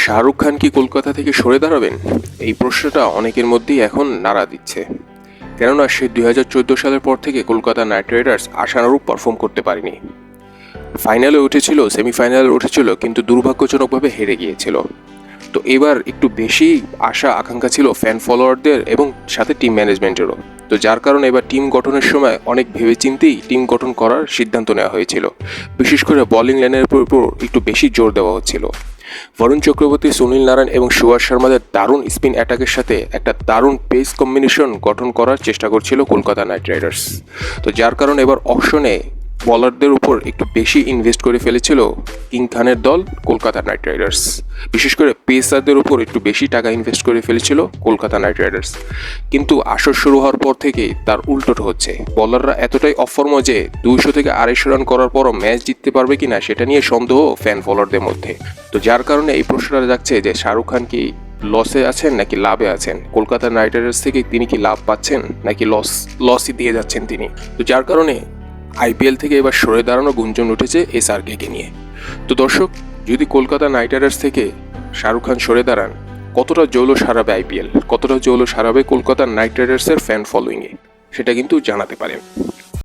শাহরুখ খান কি কলকাতা থেকে সরে দাঁড়াবেন? এই প্রশ্নটা অনেকের মধ্যেই এখন নাড়া দিচ্ছে। কেননা সে দুই হাজার চোদ্দ সালের পর থেকে কলকাতা নাইট রাইডার্স আশানুরূপ পারফর্ম করতে পারেনি। ফাইনালে উঠেছিল, সেমিফাইনালে উঠেছিল, কিন্তু দুর্ভাগ্যজনকভাবে হেরে গিয়েছিল। তো এবার একটু বেশি আশা, আকাঙ্ক্ষা ছিল ফ্যান ফলোয়ারদের এবং সাথে টিম ম্যানেজমেন্টেরও তো যার কারণে এবার টিম গঠনের সময় অনেক ভেবেচিন্তেই টিম গঠন করার সিদ্ধান্ত নেওয়া হয়েছিল। বিশেষ করে বোলিং লাইনের উপর একটু বেশি জোর দেওয়া হচ্ছিল। বরুণ চক্রবর্তী, সুনীল নারায়ণ এবং সুভাষ শর্মাদের দারুণ স্পিন অ্যাটাকের সাথে একটা দারুণ পেস কম্বিনেশন গঠন করার চেষ্টা করছিল কলকাতা নাইট রাইডার্স। তো যার কারণে এবার অপশনে বলারদের উপর একটু বেশি ইনভেস্ট করে ফেলেছিল কিং খানের দল কলকাতা নাইট রাইডার্স। বিশেষ করে পেসারদের উপর একটু বেশি টাকা ইনভেস্ট করে ফেলেছিল কলকাতা নাইট রাইডার্স। কিন্তু আসর শুরু হওয়ার পর থেকেই তার উল্টোটা হচ্ছে। বলাররা এতটাই অফর্ম যে দুইশো থেকে আড়াইশো রান করার পরও ম্যাচ জিততে পারবে কিনা সেটা নিয়ে সন্দেহ ফ্যান ফলোয়ারদের মধ্যে। তো যার কারণে এই প্রশ্নটা যাচ্ছে যে শাহরুখ খান কি লসে আছেন নাকি লাভে আছেন? কলকাতা নাইট রাইডার্স থেকে তিনি কি লাভ পাচ্ছেন নাকি লস লসই দিয়ে যাচ্ছেন তিনি? তো যার কারণে আইপিএল থেকে এবার সরে দাঁড়ানো গুঞ্জন উঠেছে এস আর কে নিয়ে। তো দর্শক, যদি কলকাতা নাইট রাইডার্স থেকে শাহরুখ খান সরে দাঁড়ান, কতটা জৌলো সারাবে আইপিএল? কতটা জৌলো সারাবে কলকাতা নাইট রাইডার্সের ফ্যান ফলোয়িংয়ে সেটা কিন্তু জানাতে পারেন।